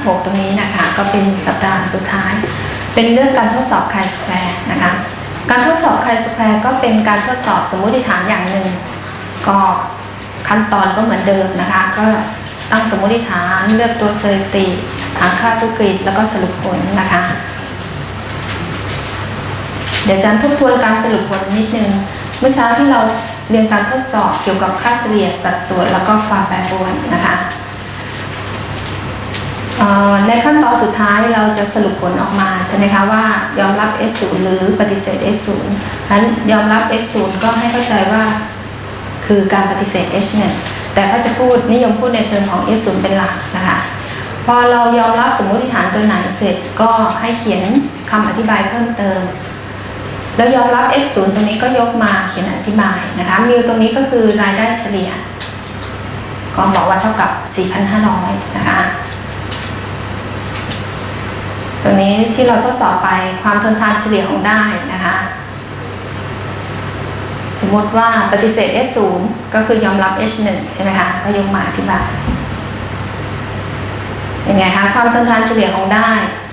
16ตรงนี้นะคะ ก็เป็นสัปดาห์สุดท้าย เป็นเรื่องการทดสอบไคสแควร์นะคะ การทดสอบไคสแควร์ก็เป็นการทดสอบสมมติฐานอย่างหนึ่ง ก็ขั้นตอนก็เหมือนเดิมนะคะ ก็ตั้งสมมติฐานเลือกตัวสถิติหาค่าผู้กรีดแล้วก็สรุปผลนะคะ เดี๋ยวอาจารย์ทบทวนการสรุปผลนิดนึงเมื่อเช้าที่เราเรียนการทดสอบเกี่ยวกับค่าเฉลี่ยสัดส่วนแล้วก็ความแปรปรวนนะคะ ในขั้นตอนสุดท้ายเราจะสรุปผลออกมาใช่ไหมคะว่ายอมรับ S0 หรือปฏิเสธ S0 นั้นยอมรับ S0 ก็ให้เข้าใจว่าคือการปฏิเสธ H1 แต่ถ้าจะพูดนิยมพูดในเทอมของ S0 เป็นหลักนะคะพอเรายอมรับสมมติฐานตัวไหนเสร็จก็ให้เขียนคำอธิบายเพิ่มเติม แล้วยอมรับ S0 ตรงนี้ก็ยกมาเขียนอธิบายนะคะมิวตรงนี้ก็คือรายได้เฉลี่ย ก็บอกว่าเท่ากับ 4,500 นะคะ ตรงนี้ที่เราทดสอบไปความทนทานเฉลี่ยของได้นะคะ สมมติว่าปฏิเสธ S0 ก็คือยอมรับ H1 ใช่ไหมคะ ก็ยกมาอธิบายเป็นไงคะความทนทานเฉลี่ยของได้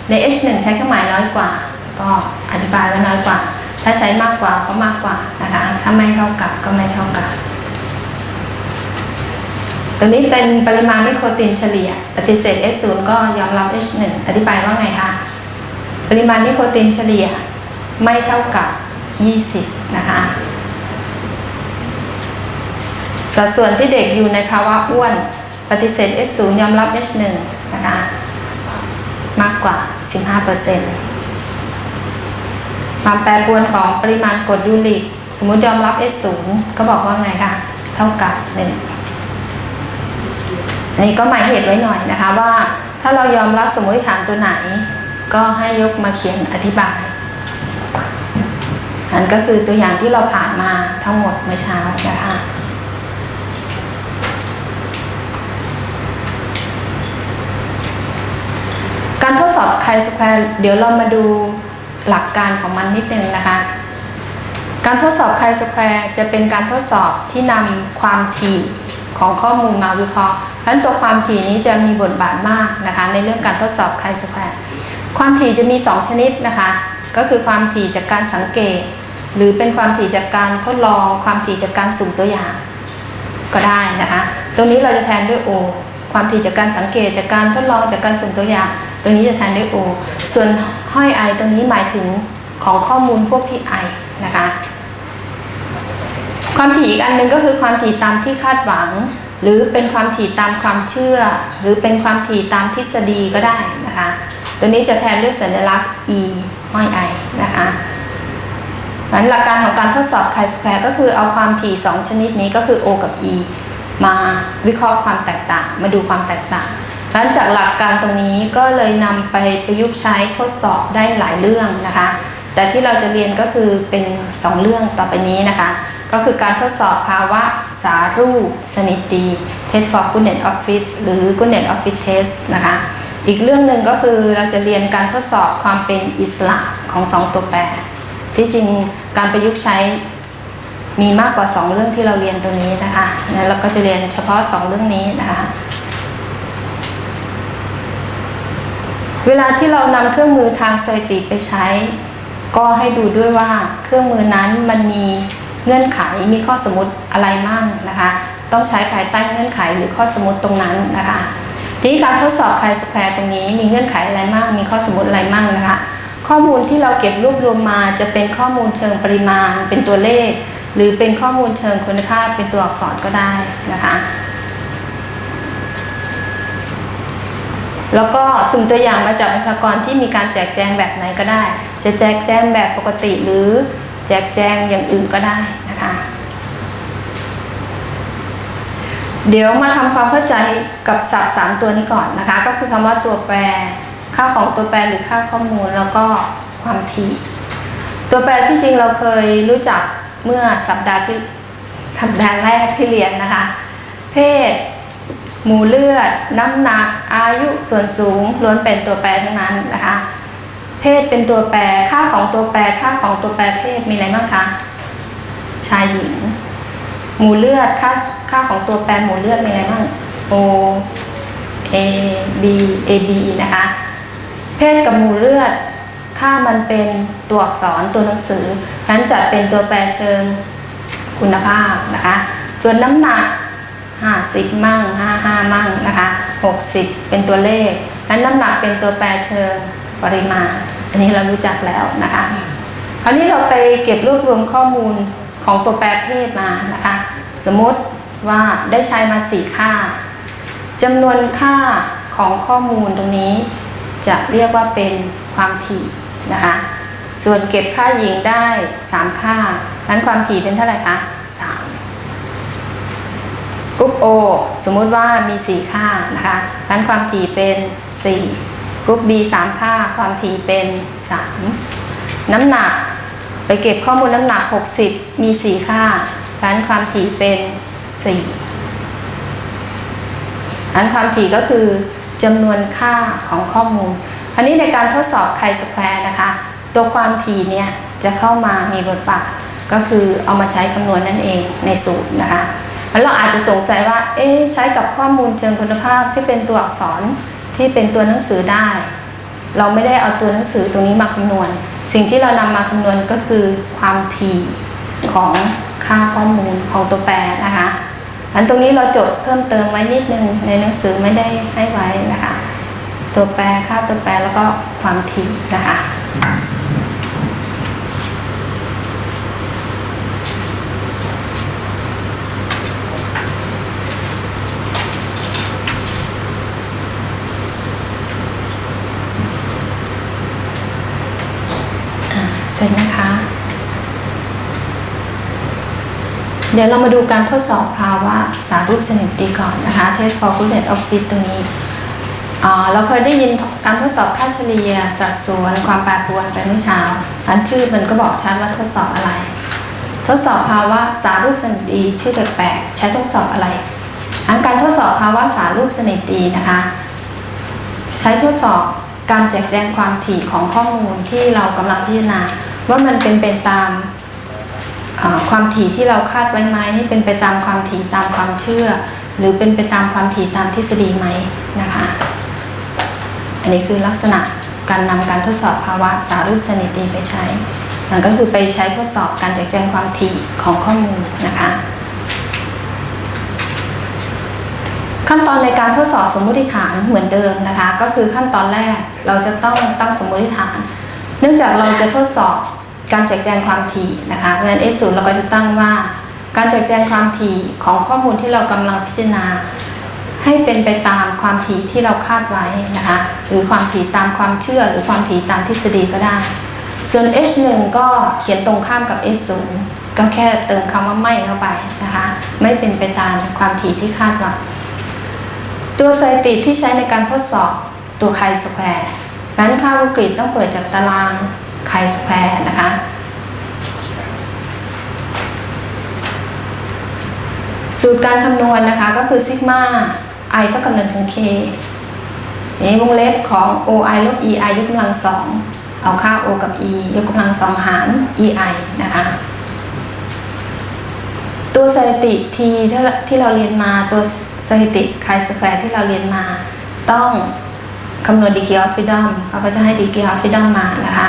ใน H1 ใช้เครื่องหมายน้อยกว่า ก็อธิบายว่าน้อยกว่า ถ้าใช้มากกว่าก็มากกว่านะคะ ถ้าไม่เท่ากับก็ไม่เท่ากับ ตรงนี้เป็นปริมาณนิโคตินเฉลี่ย ปฏิเสธ S0 ก็ยอมรับ H1 อธิบายว่าไงคะ ปริมาณนิโคตินเฉลี่ยไม่เท่ากับ 20 นะคะ สัดส่วนที่เด็กอยู่ในภาวะอ้วน ปฏิเสธ S0 ยอมรับ H1 นะคะ มากกว่า 15%ความแปรปรวนของปริมาณกรดยูริก สมมุติยอมรับ S0 ก็บอกว่าไงคะ เท่ากับ 1 อันนี้ก็หมายเหตุไว้หน่อยนะคะว่าถ้าเรายอมรับสมมติฐานตัวไหน ก็ให้ยกมาเขียนอธิบายอันก็คือตัวอย่างที่เราผ่านมาทั้งหมดเมื่อเช้านะคะการทดสอบไคสแควร์เดี๋ยวเรามาดูหลักการของมันนิดนึงนะคะ การทดสอบไคสแควร์จะเป็นการทดสอบที่นำความถี่ ของข้อมูลมาวิเคราะห์เพราะฉะนั้นตัวความถี่นี้จะมีบทบาทมากนะคะ ในเรื่องการทดสอบไคสแควร์ความถี่จะมี 2 ชนิดนะคะ ก็คือความถี่จากการสังเกต หรือเป็นความถี่จากการทดลอง ความถี่จากการสุ่มตัวอย่างก็ได้นะคะ ตรงนี้เราจะแทนด้วย O ความถี่จากการสังเกตจากการทดลองจากการสุ่มตัวอย่าง ตรงนี้จะแทนด้วย O ส่วนห้อย I ตรงนี้หมายถึงของข้อมูลพวกที่ I นะคะ ความถี่อีกอันหนึ่งก็คือความถี่ตามที่คาดหวัง หรือเป็นความถี่ตามความเชื่อ หรือเป็นความถี่ตามทฤษฎีก็ได้นะคะ ตัวนี้จะแทนด้วยสัญลักษณ์ e ห้อย i นะคะนั้นหลักการของการทดสอบไคสแควร์ก็คือเอาความถี่ 2 ชนิดนี้ก็คือ o กับ e มาวิเคราะห์ความแตกต่าง มาดูความแตกต่างหลังจากหลักการตรงนี้ก็เลยนำไปประยุกต์ใช้ทดสอบได้หลายเรื่องนะคะ แต่ที่เราจะเรียนก็คือเป็น 2 เรื่องต่อไปนี้นะคะ ก็คือการทดสอบภาวะสารูปสนิทดี test for goodness of fit หรือ goodness of fit test นะคะ อีกเรื่องหนึ่งก็คือเราจะเรียนการทดสอบความเป็นอิสระของ 2 ตัวแปร ที่จริงการประยุกต์ใช้มีมากกว่า 2 เรื่องที่เราเรียนตรงนี้นะคะ แล้วเราก็จะเรียนเฉพาะ 2 เรื่องนี้นะคะเวลาที่เรานำเครื่องมือทางสถิติไปใช้ ก็ให้ดูด้วยว่าเครื่องมือนั้นมันมี เงื่อนไขมีข้อสมมติอะไรมั่งนะคะ ต้องใช้ภายใต้เงื่อนไขหรือข้อสมมติตรงนั้นนะคะทีนี้การทดสอบไคสแควร์ตรงนี้มีเงื่อนไขอะไรมั่งมีข้อสมมติอะไรมั่งนะคะ ข้อมูลที่เราเก็บรวบรวมมาจะเป็นข้อมูลเชิงปริมาณ เป็นตัวเลข หรือเป็นข้อมูลเชิงคุณภาพเป็นตัวอักษรก็ได้นะคะแล้วก็สุ่มตัวอย่างมาจากประชากรที่มีการแจกแจงแบบไหนก็ได้ จะแจกแจงแบบปกติหรือ แจกแจงอย่างอื่นก็ได้นะคะ เดี๋ยวมาทำความเข้าใจกับศัพท์สามตัวนี้ก่อนนะคะ ก็คือคำว่าตัวแปร ค่าของตัวแปรหรือค่าข้อมูลแล้วก็ความถี่ ตัวแปรที่จริงเราเคยรู้จักเมื่อสัปดาห์ที่สัปดาห์แรกที่เรียนนะคะ เพศหมู่เลือด น้ำหนัก อายุส่วนสูงล้วนเป็นตัวแปรทั้งนั้นนะคะ เพศเป็นตัวแปร ค่าของตัวแปร ค่าของตัวแปรเพศมีอะไรบ้างคะ ชายหญิง หมู่เลือด ค่า ค่าของตัวแปรหมู่เลือดมีอะไรบ้าง O A B A B นะคะ เพศกับหมู่เลือด ค่ามันเป็นตัวอักษรตัวหนังสือนั้นจัดเป็นตัวแปรเชิงคุณภาพนะคะ ส่วนน้ำหนัก 50 มั่ง 55 มั่งนะคะ 60 เป็นตัวเลข นั้นน้ำหนักเป็นตัวแปรเชิง ปริมาณ อันนี้เรารู้จักแล้วนะคะ คราวนี้เราไปเก็บรวบรวมข้อมูลของตัวแปรเพศมานะคะ สมมติว่าได้ใช้มา 4 ค่าจำนวนค่าของข้อมูลตรงนี้ จะเรียกว่าเป็นความถี่นะคะ ส่วนเก็บค่าหญิงได้ 3 ค่านั้นความถี่เป็นเท่าไหร่คะ3กรุ๊ป O สมมุติว่ามี 4 ค่านะคะนั้นความถี่เป็น 4 กรุ๊ป B 3 ค่าความถี่เป็น 3 น้ำหนักไปเก็บข้อมูลน้ำหนัก 60 มี 4 ค่านั้นความถี่เป็น 4 อันความถี่ก็คือจำนวนค่าของข้อมูล อันนี้ในการทดสอบไคสแควร์นะคะ ตัวความถี่เนี่ยจะเข้ามามีบทบาทก็คือเอามาใช้คำนวณนั่นเองในสูตรนะคะแล้วเราอาจจะสงสัยว่า เอ๊ใช้กับข้อมูลเชิงคุณภาพที่เป็นตัวอักษร ที่เป็นตัวหนังสือได้ เราไม่ได้เอาตัวหนังสือตรงนี้มาคำนวณ สิ่งที่เรานำมาคำนวณก็คือความถี่ของค่าข้อมูลของตัวแปรนะคะอันตรงนี้เราจดเพิ่มเติมไว้นิดนึงในหนังสือไม่ได้ให้ไว้นะคะ ตัวแปรค่าตัวแปรแล้วก็ความถี่นะคะ อ่าเสร็จนะคะ เดี๋ยวเรามาดูการทดสอบภาวะสารรูปสนิทดีก่อนนะคะ Test for Goodness of Fit ตรงนี้อ่าเราเคยได้ยินการทดสอบค่าเฉลี่ย สัดส่วนความแปรปรวนไปเมื่อเช้า อันชื่อมันก็บอกชัดว่าทดสอบอะไร ทดสอบภาวะสารรูปสนิทดีชื่อแปลกๆใช้ทดสอบอะไร อันการทดสอบภาวะสารรูปสนิทดีนะคะ ใช้ทดสอบการแจกแจงความถี่ของข้อมูลที่เรากำลังพิจารณาว่ามันเป็นไปตาม ความถี่ที่เราคาดไว้ไหมเป็นไปตามความถี่ตามความเชื่อ หรือเป็นไปตามความถี่ตามทฤษฎีไหมนะคะ อันนี้คือลักษณะการนำการทดสอบภาวะสารูปสนิทดีไปใช้มันก็คือไปใช้ทดสอบการแจกแจงความถี่ของข้อมูลนะคะ ขั้นตอนในการทดสอบสมมุติฐานเหมือนเดิมนะคะ ก็คือขั้นตอนแรกเราจะต้องตั้งสมมุติฐาน เนื่องจากเราจะทดสอบ การแจกแจงความถี่นะคะเพราะฉะนั้น S 0 เราก็จะตั้งว่า การแจกแจงความถี่ของข้อมูลที่เรากำลังพิจารณา ให้เป็นไปตามความถี่ที่เราคาดไว้นะคะหรือความถี่ตามความเชื่อ หรือความถี่ตามทฤษฎีก็ได้ ส่วน H 1 ก็เขียนตรงข้ามกับ S 0 ก็แค่เติมคำว่าไม่เข้าไปนะคะ ไม่เป็นไปตามความถี่ที่คาดไว้ตัวสถิติที่ใช้ในการทดสอบตัวไคสแควร์นั้นค่าวิกฤตต้องเปิดจากตาราง ไคสแควร์นะคะสูตรการคำนวณนะคะก็คือซิกมา i เท่ากับ1ถึง k นี้วงเล็บของ oi ลบ ei ยกกำลังสองเอาค่า o กับ e ยกกำลังสองหาร ei นะคะ ตัวสถิติ t ที่เราที่เราเรียนมาตัวสถิติไคสแควร์ที่เราเรียนมา ต้องคำนวณ degree of freedom เขาก็จะให้ degree of freedom มานะคะ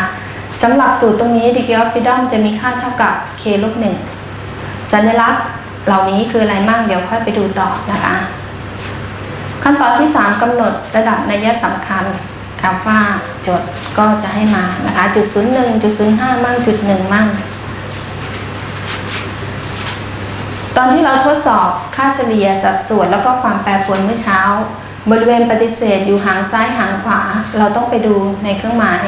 สำหรับสูตรตรงนี้ degree of freedom จะมีค่าเท่ากับ k ลบ1สัญลักษณ์เหล่านี้คืออะไรมั่งเดี๋ยวค่อยไปดูต่อนะคะ ขั้นตอนที่ 3กำหนดระดับนัยสำคัญอัลฟาจดก็จะให้มานะคะจุด01จุด05มั่งจุด1มั่ง ตอนที่เราทดสอบค่าเฉลี่ยสัดส่วนแล้วก็ความแปรปรวนเมื่อเช้า บริเวณปฏิเสธอยู่หางซ้ายหางขวา เราต้องไปดูในเครื่องหมาย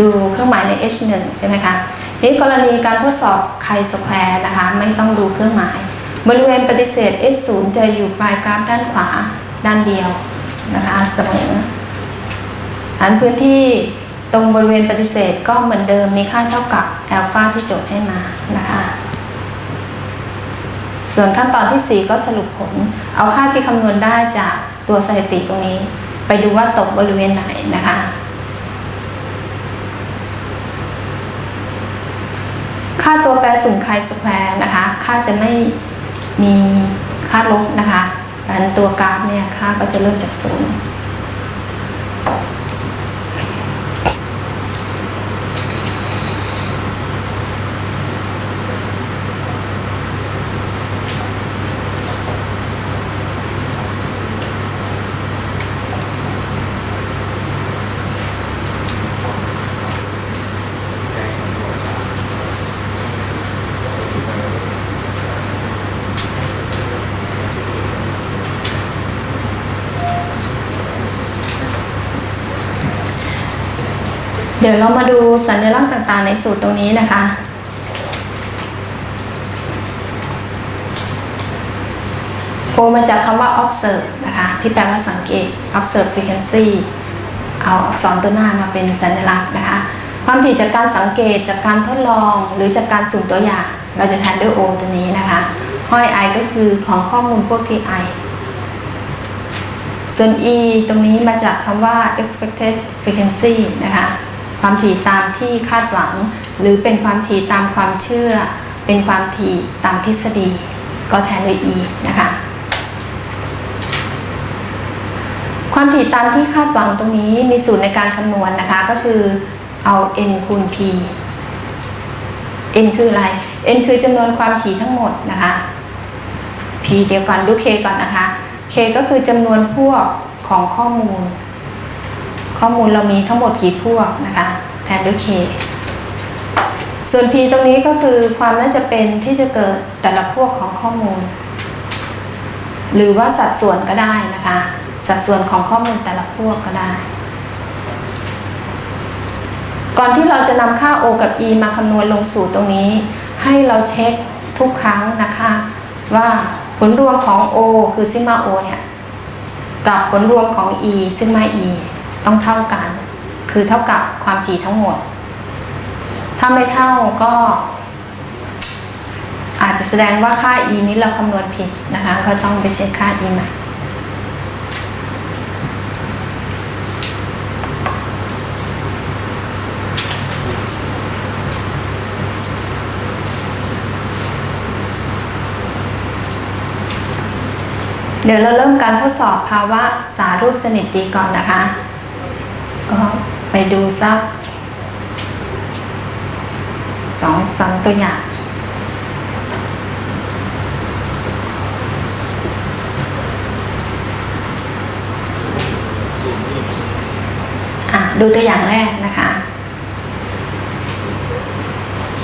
ดูเครื่องหมายใน H1 ใช่ไหมคะนี่กรณีการทดสอบไคสแควร์นะคะไม่ต้องดูเครื่องหมาย บริเวณปฏิเสธ S0 จะอยู่ปลายกราฟด้านขวาด้านเดียวนะคะเสมออันพื้นที่ตรงบริเวณปฏิเสธก็เหมือนเดิมมีค่าเท่ากับอัลฟาที่โจทย์ให้มานะคะส่วนขั้นตอนที่ 4 ก็สรุปผล เอาค่าที่คำนวณได้จากตัวสถิติตรงนี้ ไปดูว่าตกบริเวณไหนนะคะ ค่าตัวแปรสุ่มไคสแควร์นะคะ ค่าจะไม่มีค่าลบนะคะดังนั้นตัวกราฟเนี่ยค่าก็จะเริ่มจากศูนย์ ดี๋ยวเรามาดูสัญลักษณ์ต่างๆ ในสูตรตรงนี้นะคะโอมาจากคำว่า observe นะคะ ที่แปลว่าสังเกต observe frequency เอาอักษรตัวหน้ามาเป็นสัญลักษณ์นะคะ ความถี่จากการสังเกตจากการทดลองหรือจากการสุ่มตัวอย่าง เราจะแทนด้วย O ตัวนี้นะคะห้อย I ก็คือของข้อมูลพวก KI ส่วน e ตรงนี้มาจากคำว่า expected frequency นะคะ ความถี่ตามที่คาดหวัง หรือเป็นความถี่ตามความเชื่อ เป็นความถี่ตามทฤษฎี ก็แทนด้วย e นะคะความถี่ตามที่คาดหวังตรงนี้มีสูตรในการคำนวณนะคะก็คือเอา n คูณ p n คืออะไร n คือจำนวนความถี่ทั้งหมดนะคะ p เดี๋ยวก่อนดู k ก่อนนะคะ k ก็คือจำนวนพวกของข้อมูล ข้อมูลเรามีทั้งหมดกี่พวกนะคะแทนด้วย k ส่วน p ตรงนี้ก็คือความน่าจะเป็นที่จะเกิดแต่ละพวกของข้อมูล หรือว่าสัดส่วนก็ได้นะคะ สัดส่วนของข้อมูลแต่ละพวกก็ได้ ก่อนที่เราจะนำค่า o กับ e มาคำนวณลงสูตรตรงนี้ ให้เราเช็คทุกครั้งนะคะ ว่าผลรวมของ o คือซิกมา o เนี่ยกับผลรวมของ e ซิกมา e ต้องเท่ากัน คือเท่ากับความถี่ทั้งหมด ถ้าไม่เท่าก็ อาจจะแสดงว่าค่า e นี้เราคำนวณผิดนะคะ ก็ต้องไปเช็คค่า e ใหม่เดี๋ยวเราเริ่มการทดสอบภาวะสารูปสนิทดีก่อนนะคะ ก็ไปดูสักสองสองตัวอย่างอะดูตัวอย่างแรกนะคะ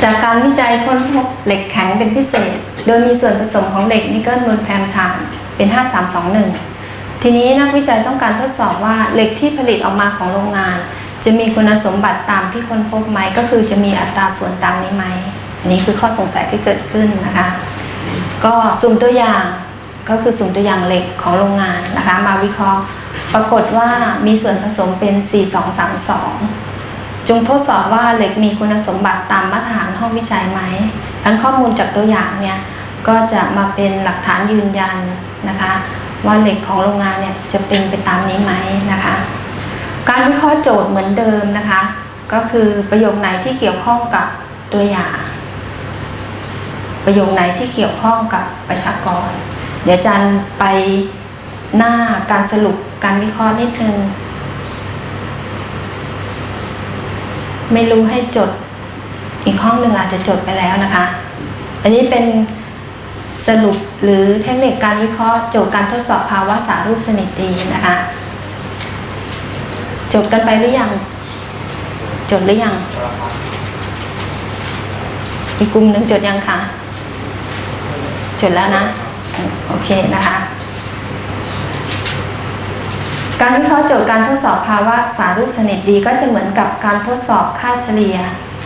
จากการวิจัยค้นพบเหล็กแข็งเป็นพิเศษ โดยมีส่วนผสมของเหล็กนิกเกิลมูลแพมทานเป็น 5321 ทีนี้นักวิจัยต้องการทดสอบว่าเหล็กที่ผลิตออกมาของโรงงาน จะมีคุณสมบัติตามที่ค้นพบไหมก็คือจะมีอัตราส่วนตามนี้ไหมอันนี้คือข้อสงสัยที่เกิดขึ้นนะคะ ก็สุ่มตัวอย่างก็คือสุ่มตัวอย่างเหล็กของโรงงานนะคะ มาวิเคราะห์ปรากฏว่ามีส่วนผสมเป็น 4232 จงทดสอบว่าเหล็กมีคุณสมบัติตามมาตรฐานห้องวิจัยไหมอันข้อมูลจากตัวอย่างเนี่ยก็จะมาเป็นหลักฐานยืนยันนะคะ ว่าเหล็กของโรงงานเนี่ยจะเป็นไปตามนี้ไหมนะคะ การวิเคราะห์โจทย์เหมือนเดิมนะคะ ก็คือประโยคไหนที่เกี่ยวข้องกับตัวอย่าง ประโยคไหนที่เกี่ยวข้องกับประชากร เดี๋ยวจันไปหน้าการสรุปการวิเคราะห์นิดนึงไม่รู้ให้จดอีกห้องหนึ่งอาจจะจดไปแล้วนะคะ อันนี้เป็น สรุปหรือเทคนิคการวิเคราะห์โจทย์การทดสอบภาวะสารูปสนิทดีนะคะจดกันไปหรือยังจดหรือยัง อีกกลุ่มหนึ่งจดยังคะจดแล้วนะ โอเคนะคะ การวิเคราะห์โจทย์การทดสอบภาวะสารูปสนิทดีก็จะเหมือนกับการทดสอบค่าเฉลี่ย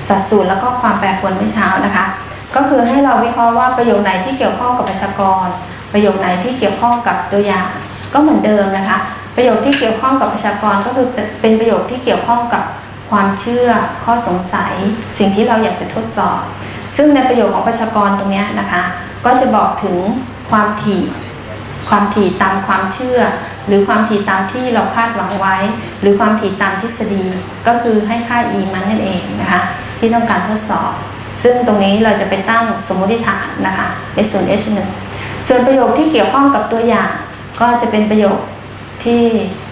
สัดส่วนแล้วก็ความแปรปรวนเมื่อเช้านะคะ ก็คือให้เราวิเคราะห์ว่าประโยคไหนที่เกี่ยวข้องกับประชากร ประโยคไหนที่เกี่ยวข้องกับตัวอย่าง ก็เหมือนเดิมนะคะ ประโยคที่เกี่ยวข้องกับประชากรก็คือเป็นประโยคที่เกี่ยวข้องกับความเชื่อ ข้อสงสัย สิ่งที่เราอยากจะทดสอบ ซึ่งในประโยคของประชากรตรงนี้นะคะ ก็จะบอกถึงความถี่ความถี่ตามความเชื่อ หรือความถี่ตามที่เราคาดหวังไว้ หรือความถี่ตามทฤษฎี ก็คือให้ค่า e มันนั่นเองนะคะที่ต้องการทดสอบ ซึ่งตรงนี้เราจะไปตั้งสมมติฐานนะคะ s 0 h 1ส่วนประโยคที่เกี่ยวข้องกับตัวอย่าง ก็จะเป็นประโยคที่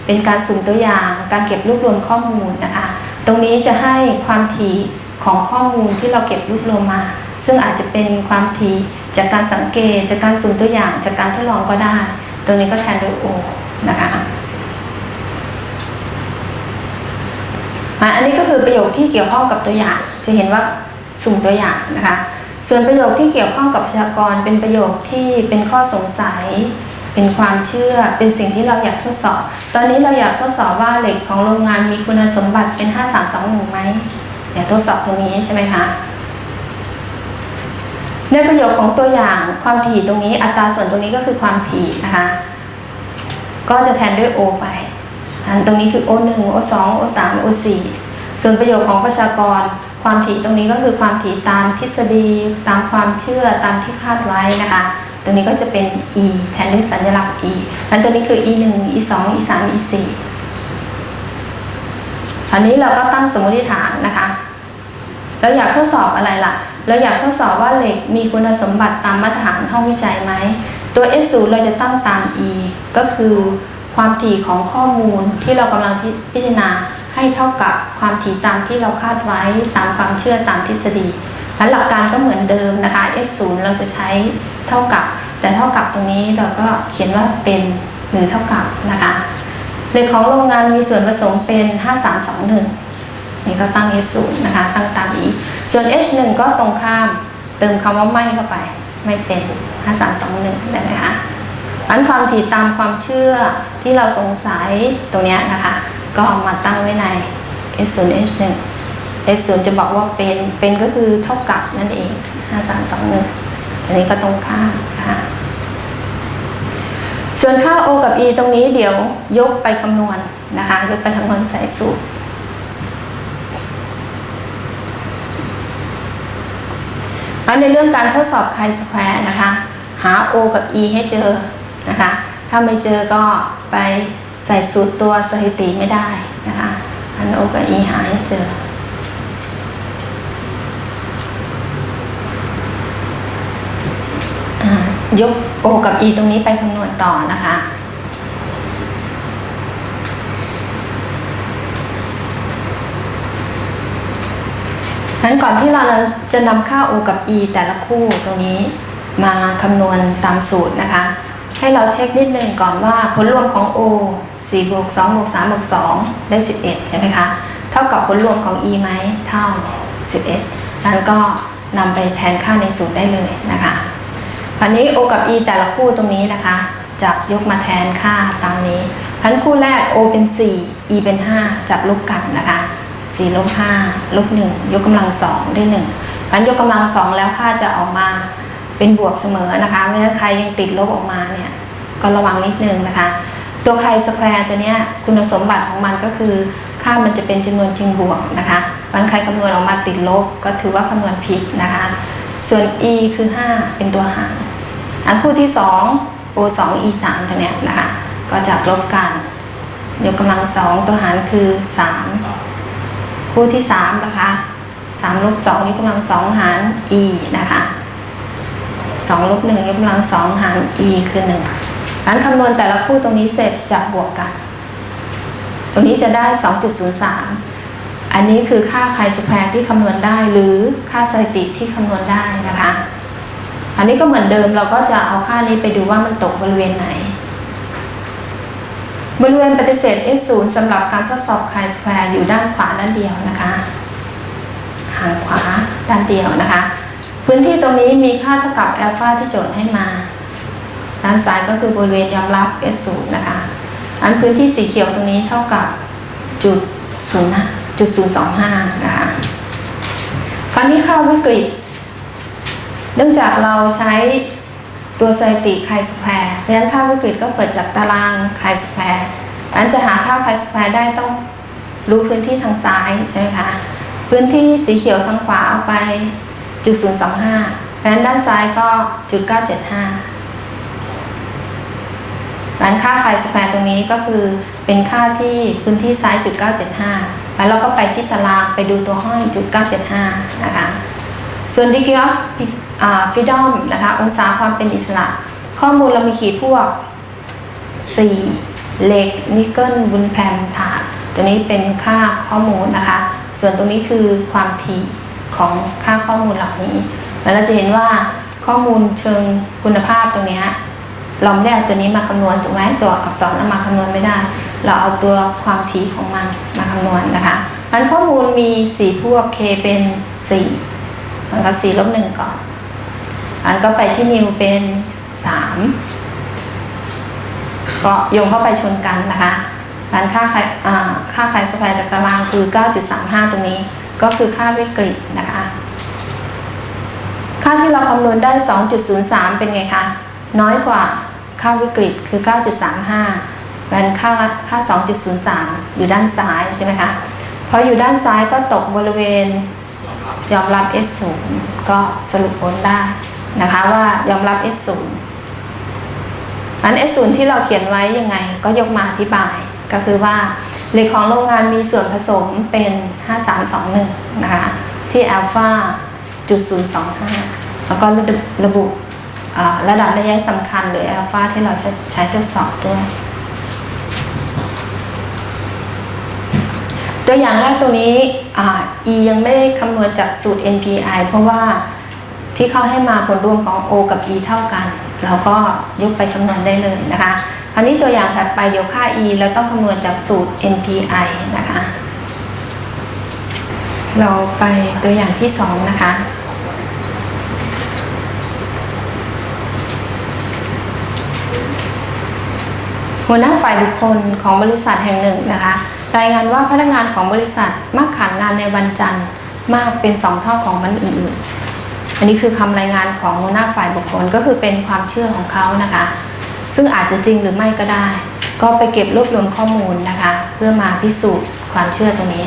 เป็นการสุ่มตัวอย่าง การเก็บรวบรวมข้อมูลนะคะ ตรงนี้จะให้ความถี่ของข้อมูลที่เราเก็บรวบรวมมา ซึ่งอาจจะเป็นความถี่จากการสังเกต จากการสุ่มตัวอย่าง จากการทดลองก็ได้ ตรงนี้ก็แทนโดย O นะคะอะอันนี้ก็คือประโยคที่เกี่ยวข้องกับตัวอย่าง จะเห็นว่า สุ่มตัวอย่างนะคะ ส่วนประโยคที่เกี่ยวข้องกับประชากรเป็นประโยคที่เป็นข้อสงสัย เป็นความเชื่อ เป็นสิ่งที่เราอยากทดสอบ ตอนนี้เราอยากทดสอบว่าเหล็กของโรงงานมีคุณสมบัติเป็น 5321ไหมอยากทดสอบตรงนี้ใช่ไหมคะในประโยคของตัวอย่างความถี่ตรงนี้อัตราส่วนตรงนี้ก็คือความถี่นะคะ ก็จะแทนด้วย O ไปอันตรงนี้คือ O1 O2 O3 O4 ส่วนประโยคของประชากร ความถี่ตรงนี้ก็คือความถี่ตามทฤษฎี ตามความเชื่อตามที่คาดไว้นะคะ ตรงนี้ก็จะเป็น E แทนด้วยสัญลักษณ์ E อันตัวนี้คือ E1 E2 E3 E4 อันนี้เราก็ตั้งสมมติฐานนะคะ เราอยากทดสอบอะไรล่ะ เราอยากทดสอบว่าเหล็กมีคุณสมบัติตามมาตรฐานห้องวิจัยไหม ตัว S0 เราจะตั้งตาม E ก็คือความถี่ของข้อมูลที่เรากำลังพิพิจารณา ให้เท่ากับความถี่ตามที่เราคาดไว้ตามความเชื่อตามทฤษฎี และหลักการก็เหมือนเดิมนะคะ S0 เราจะใช้เท่ากับ แต่เท่ากับตรงนี้เราก็เขียนว่าเป็นหรือเท่ากับนะคะเหล็กของโรงงานมีส่วนผสมเป็น 5321 นี่ก็ตั้ง S0 นะคะ ตั้งตามนี้ ส่วน H1 ก็ตรงข้าม เติมคำว่าไม่เข้าไป ไม่เป็น 5321ได้ไหมคะอันความถี่ตามความเชื่อที่เราสงสัยตรงนี้นะคะ ก็มาตั้งไว้ใน S0 H1 S0 จะบอกว่าเป็น เป็นก็คือเท่ากับนั่นเอง 5321 อันนี้ก็ตรงข้ามนะคะส่วนค่า O กับ E ตรงนี้เดี๋ยวยกไปคำนวณนะคะ ยกไปคำนวณใส่สูตรแล้วในเรื่องการทดสอบไคสแควร์นะคะ หา O กับ E ให้เจอนะคะ ถ้าไม่เจอก็ไป ใส่สูตรตัวสถิติไม่ได้นะคะอัน O กับ E หาให้เจออ่ายก O กับ E ตรงนี้ไปคำนวณต่อนะคะงั้นก่อนที่เราจะนำค่า O กับ E แต่ละคู่ตรงนี้มาคำนวณตามสูตรนะคะ ให้เราเช็คนิดนึงก่อนว่าผลรวมของ O 4บวก2บวก3บวก2ได้ 11 ใช่ไหมคะ เท่ากับผลรวมของ E ไหมเท่า 11นั้นก็นำไปแทนค่าในสูตรได้เลยนะคะคราวนี้ O กับ E แต่ละคู่ตรงนี้นะคะจับยกมาแทนค่าตามนี้พันคู่แรก O เป็น 4 E เป็น 5 จับลบกันนะคะ4ลบ5ลบ1ยกกำลัง 2 ได้ 1พันยกกำลัง 2 แล้วค่าจะออกมาเป็นบวกเสมอนะคะไม่งั้นใครยังติดลบออกมาเนี่ยก็ระวังนิดนึงนะคะ ตัวไคสแควร์ตัวนี้คุณสมบัติของมันก็คือ ค่ามันจะเป็นจำนวนจริงบวกนะคะมันใครคำนวณออกมาติดลบก็ถือว่าคำนวณผิดนะคะ ส่วน e คือ 5 เป็นตัวหารอันคู่ที่ 2 o 2 e 3ตัวเนี้ยนะคะ ก็จับลบกัน ยกกำลัง 2 ตัวหารคือ 3 คู่ที่ 3 นะคะ3ลบ2ยกกำลัง 2 หาร e นะคะ2ลบ1ยกกำลัง 2 หาร e คือ 1 อันคำนวณแต่ละคู่ตรงนี้เสร็จจับวกกัน ตรงนี้จะได้ 2.03 อันนี้คือค่าไคสแควร์ที่คำนวณได้หรือค่าสถิติที่คำนวณได้นะคะ อันนี้ก็เหมือนเดิมเราก็จะเอาค่านี้ไปดูว่ามันตกบริเวณไหน บริเวณปฏิเสธ S0 สำหรับการทดสอบไคสแควร์อยู่ด้านขวาด้านเดียวนะคะหางขวาด้านเดียวนะคะ พื้นที่ตรงนี้มีค่าเท่ากับอัลฟาที่โจทย์ให้มา ด้านซ้ายก็คือบริเวณยอมรับ S0 นะคะ อันพื้นที่สีเขียวตรงนี้เท่ากับจุดศูนย์จุดศูนย์สองห้านะคะ คราวนี้ค่าวิกฤต เนื่องจากเราใช้ตัวสถิติไคสแควร์เพราะฉะนั้นค่าวิกฤตก็เปิดจากตารางไคสแควร์อันจะหาค่าไคสแควร์ได้ต้องรู้พื้นที่ทางซ้ายใช่ไหมคะพื้นที่สีเขียวทางขวาเอาไปจุดศูนย์สองห้าเพราะฉะนั้นด้านซ้ายก็จุดเก้าเจ็ดห้า ร้านค่าไคสแควร์ตรงนี้ก็คือเป็นค่าที่พื้นที่ซ้ายจุด975 แล้วเราก็ไปที่ตารางไปดูตัวห้อยจุด975 นะคะ ส่วน degree of freedom นะคะ องศาความเป็นอิสระ ข้อมูลเรามีขีดพวก 4 เหล็ก นิกเกิลบุนแพมถ่านตัวนี้เป็นค่าข้อมูลนะคะ ส่วนตรงนี้คือความถี่ของค่าข้อมูลเหล่านี้ แล้วเราจะเห็นว่าข้อมูลเชิงคุณภาพตรงเนี้ย เราไม่ได้เอาตัวนี้มาคำนวณถูกไหมตัวอักษรเอามาคำนวณไม่ได้ เราเอาตัวความถี่ของมันมาคำนวณนะคะมันข้อมูลมีสี่พวก k เป็นสี่มันก็สี่ลบหนึ่งก่อน อันก็ไปที่นิวเป็นสามก็โยงเข้าไปชนกันนะคะอันค่าไขอ่าค่าไขสแควร์จากตารางคือ 9.35 ตรงนี้ ก็คือค่าวิกฤตนะคะ ค่าที่เราคำนวณได้ 2.03 เป็นไงคะ น้อยกว่า ค่าวิกฤตคือ 9.35เป็นค่าค่า 2.03 อยู่ด้านซ้ายใช่ไหมคะพออยู่ด้านซ้ายก็ตกบริเวณยอมรับ S 0 ก็สรุปผลได้นะคะว่ายอมรับ S 0 อัน S 0 ที่เราเขียนไว้ยังไงก็ยกมาอธิบายก็คือว่าเหล็กของโรงงานมีส่วนผสมเป็น 5321 นะคะ ที่อัลฟาจุด025 แล้วก็ระบุ ระดับระยะสำคัญหรืออัลฟาที่เราจะใช้ทดสอบด้วย ตัวอย่างแรกตรงนี้อ่า e ยังไม่ได้คำนวณจากสูตร NPI เพราะว่าที่เขาให้มาผลรวมของ o กับ e เท่ากัน เราก็ยกไปคำนวณได้เลยนะคะ คราวนี้ตัวอย่างถัดไปเดี๋ยวค่า e เราต้องคำนวณจากสูตร NPI นะคะ เราไปตัวอย่างที่ 2 นะคะ หัวหน้าฝ่ายบุคคลของบริษัทแห่งหนึ่งนะคะ รายงานว่าพนักงานของบริษัทมักขาดงานในวันจันทร์มากเป็นสองเท่าของวันอื่นๆ อันนี้คือคำรายงานของหัวหน้าฝ่ายบุคคลก็คือเป็นความเชื่อของเขานะคะ ซึ่งอาจจะจริงหรือไม่ก็ได้ ก็ไปเก็บรวบรวมข้อมูลนะคะ เพื่อมาพิสูจน์ความเชื่อตรงนี้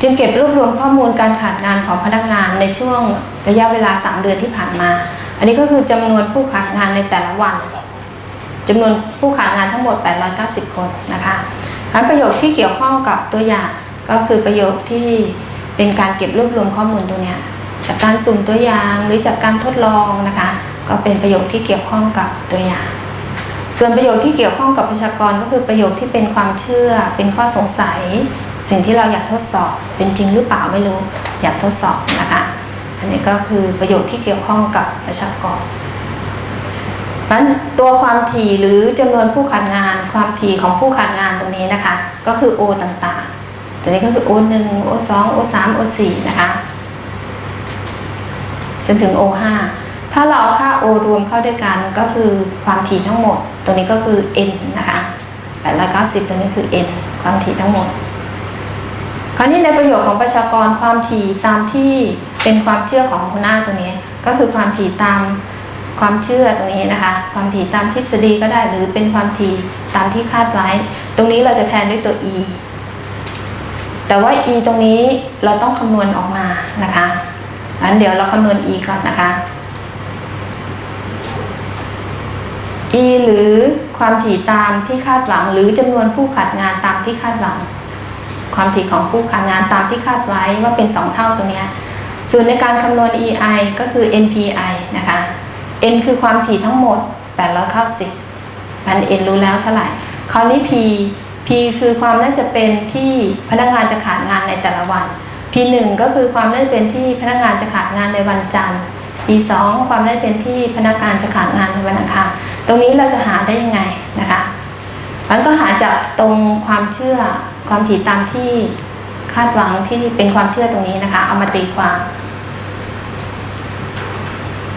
จึงเก็บรวบรวมข้อมูลการขาดงานของพนักงานในช่วงระยะเวลา 3 เดือนที่ผ่านมา อันนี้ก็คือจำนวนผู้ขาดงานในแต่ละวัน จำนวนผู้ขาดงานทั้งหมด 890 คนนะคะอันประโยคที่เกี่ยวข้องกับตัวอย่างก็คือประโยคที่เป็นการเก็บรวบรวมข้อมูลตัวเนี้ยจากการสุ่มตัวอย่างหรือจากการทดลองนะคะ ก็เป็นประโยคที่เกี่ยวข้องกับตัวอย่าง ส่วนประโยคที่เกี่ยวข้องกับประชากรก็คือประโยคที่เป็นความเชื่อ เป็นข้อสงสัย สิ่งที่เราอยากทดสอบ เป็นจริงหรือเปล่าไม่รู้อยากทดสอบนะคะ อันนี้ก็คือประโยคที่เกี่ยวข้องกับประชากร นั้นตัวความถี่หรือจำนวนผู้ขาดงาน ความถี่ของผู้ขาดงานตรงนี้นะคะ ก็คือ O ต่างๆ ตัวนี้ก็คือ O 1 O 2 O 3 O 4นะคะ จนถึง O 5ถ้าเราเอาค่า O รวมเข้าด้วยกันก็คือความถี่ทั้งหมด ตัวนี้ก็คือ N นะคะ890 ตัวนี้คือ N ความถี่ทั้งหมด คราวนี้ในประโยชน์ของประชากรความถี่ตามที่เป็นความเชื่อของหัวหน้าตัวนี้ ก็คือความถี่ตาม ความเชื่อตรงนี้นะคะ ความถี่ตามทฤษฎีก็ได้หรือเป็นความถี่ตามที่คาดไว้ ตรงนี้เราจะแทนด้วยตัว e แต่ว่า e ตรงนี้เราต้องคำนวณออกมานะคะงั้นเดี๋ยวเราคำนวณ e ก่อนนะคะ e หรือความถี่ตามที่คาดหวัง หรือจำนวนผู้ขาดงานตามที่คาดหวัง ความถี่ของผู้ขาดงานตามที่คาดไว้ว่าเป็น 2 เท่าตัวนี้ ส่วนในการคำนวณ EI ก็คือ NPI นะคะ N คือความถี่ทั้งหมด890พัน N รู้แล้วเท่าไหร่ คราวนี้ P P คือความน่าจะเป็นที่พนักงานจะขาดงานในแต่ละวัน P 1ก็คือความน่าจะเป็นที่พนักงานจะขาดงานในวันจันทร์ P 2ความน่าจะเป็นที่พนักงานจะขาดงานในวันอังคารตรงนี้เราจะหาได้ยังไงนะคะมันก็หาจากตรงความเชื่อความถี่ตามที่คาดหวังที่เป็นความเชื่อตรงนี้นะคะ เอามาตีความ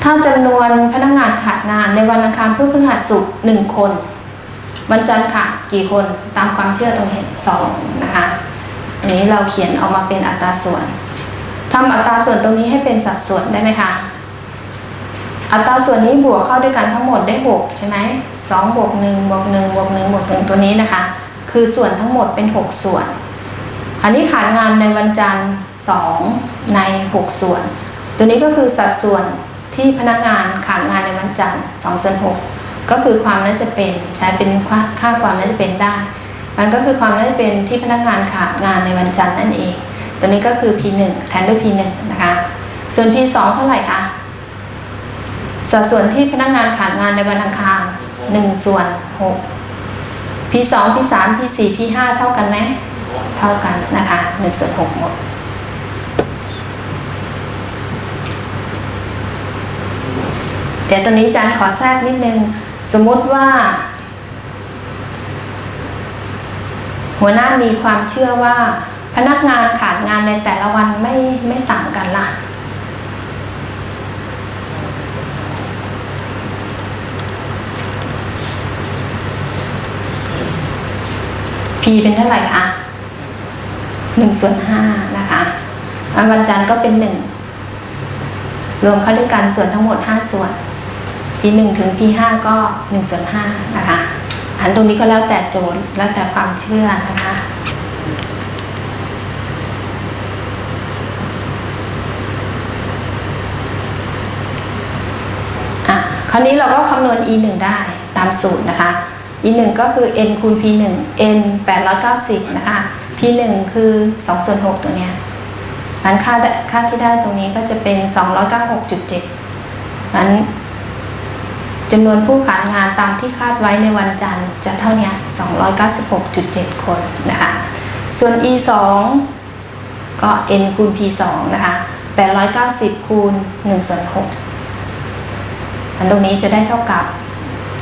ถ้าจำนวนพนักงานขาดงานในวันอังคารพุธพฤหัสศุกร์หนึ่งคนวันจันทร์ขาดกี่คนตามความเชื่อตรงนี้สองนะคะอันนี้เราเขียนออกมาเป็นอัตราส่วนทำอัตราส่วนตรงนี้ให้เป็นสัดส่วนได้ไหมคะอัตราส่วนนี้บวกเข้าด้วยกันทั้งหมดได้หกใช่ไหมสองบวกหนึ่งบวกหนึ่งบวกหนึ่งบวกหนึ่งตัวนี้นะคะ คือส่วนทั้งหมดเป็นหกส่วน อันนี้ขาดงานในวันจันทร์สองในหกส่วน ตัวนี้ก็คือสัดส่วน ที่พนักงานขาดงานในวันจันทร์สองส่วนหกก็คือความน่าจะเป็นใช้เป็นค่าความน่าจะเป็นได้มันก็คือความน่าจะเป็นที่พนักงานขาดงานในวันจันทร์นั่นเอง ตัวนี้ก็คือ P1 แทนด้วย P1 นะคะ ส่วน P2 เท่าไหร่คะสัดส่วนที่พนักงานขาดงานในวันอังคาร1ส่วน6 P สอง P สาม P สี่ P ห้าเท่ากันไหมเท่ากันนะคะหนึ่งส่วนหกหมด ดี๋ยวตรงนี้อาจารย์ขอแทรกนิดนึง สมมุติว่า หัวหน้ามีความเชื่อว่า พนักงานขาดงานในแต่ละวันไม่ไม่ต่างกันล่ะ P เป็นเท่าไหร่คะหนึ่งส่วนห้านะคะอะวันจันทร์ก็เป็นหนึ่งรวมเข้าด้วยกันส่วนทั้งหมดห้าส่วน P หนึ่งถึง P ห้าก็หนึ่งส่วนห้านะคะ อันตรงนี้ก็แล้วแต่โจทย์แล้วแต่ความเชื่อนะคะอะคราวนี้เราก็คำนวณ e 1ได้ตามสูตรนะคะ e 1ก็คือ n คูณ p 1 n 890 นะคะ p 1คือ2ส่วน6ตัวเนี้ยงั้นค่าค่าที่ได้ตรงนี้ก็จะเป็น 296.7งั้น จำนวนผู้ขาดงานตามที่คาดไว้ในวันจันทร์จะเท่านี้ย296.7 คนนะคะ ส่วน e 2ก็ n คูณ p 2นะคะ 890 คูณ1ส่วน6อันตรงนี้จะได้เท่ากับ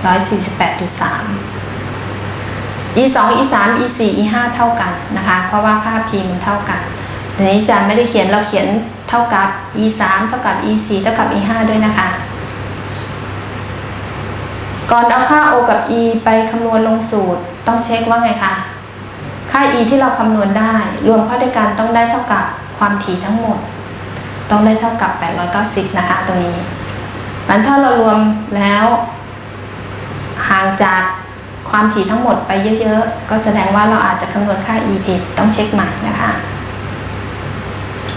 148.3 e 2 e 3 e 4 e 5เท่ากันนะคะ เพราะว่าค่า p มันเท่ากันทีนี้อาจารย์ไม่ได้เขียนเราเขียนเท่ากับ e 3เท่ากับ e 4เท่ากับ e 5ด้วยนะคะ ก่อนเอาค่า o กับ e ไปคำนวณลงสูตร ต้องเช็คว่าไงคะ ค่า e ที่เราคำนวณได้ รวมเข้าด้วยกันต้องได้เท่ากับความถี่ทั้งหมด ต้องได้เท่ากับ 890 นะคะตรงนี้มันถ้าเรารวมแล้ว ห่างจากความถี่ทั้งหมดไปเยอะๆ ก็แสดงว่าเราอาจจะคำนวณค่า e ผิดต้องเช็คใหม่นะคะ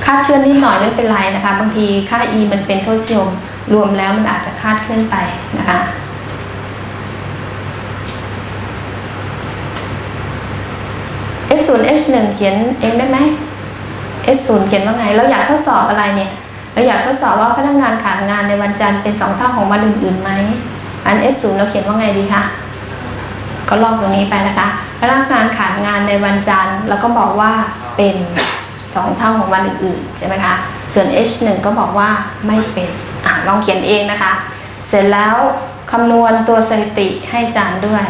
คาดเคลื่อนนิดหน่อยไม่เป็นไรนะคะ บางทีค่า e มันเป็นโทษเซียมรวมแล้วมันอาจจะคาดเคลื่อนไปนะคะ S 0 H 1 เขียนเองได้ไหม S 0 เขียนว่าไง เราอยากทดสอบอะไรเนี่ย เราอยากทดสอบว่าพนักงานขาดงานในวันจันทร์เป็นสองเท่าของวันอื่นๆไหม อัน S 0 เราเขียนว่าไงดีคะ ก็ลอกตรงนี้ไปนะคะ พนักงานขาดงานในวันจันทร์เราก็บอกว่าเป็นสองเท่าของวันอื่นๆใช่ไหมคะ ส่วน H 1 ก็บอกว่าไม่เป็นอะลองเขียนเองนะคะ เสร็จแล้วคำนวณตัวสถิติให้จารย์ด้วย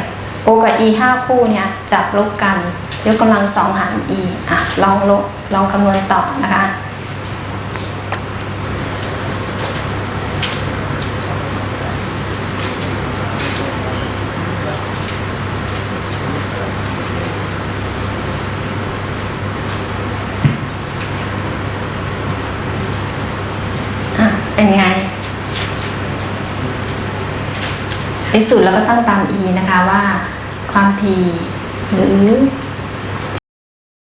O กับ E 5 คู่เนี่ยจับลบกันยกกำลังสองหาร E อะลองลบลองคำนวณต่อนะคะอะเป็นไงในสูตรเราก็ตั้งตาม e นะคะว่า ความถี่หรือ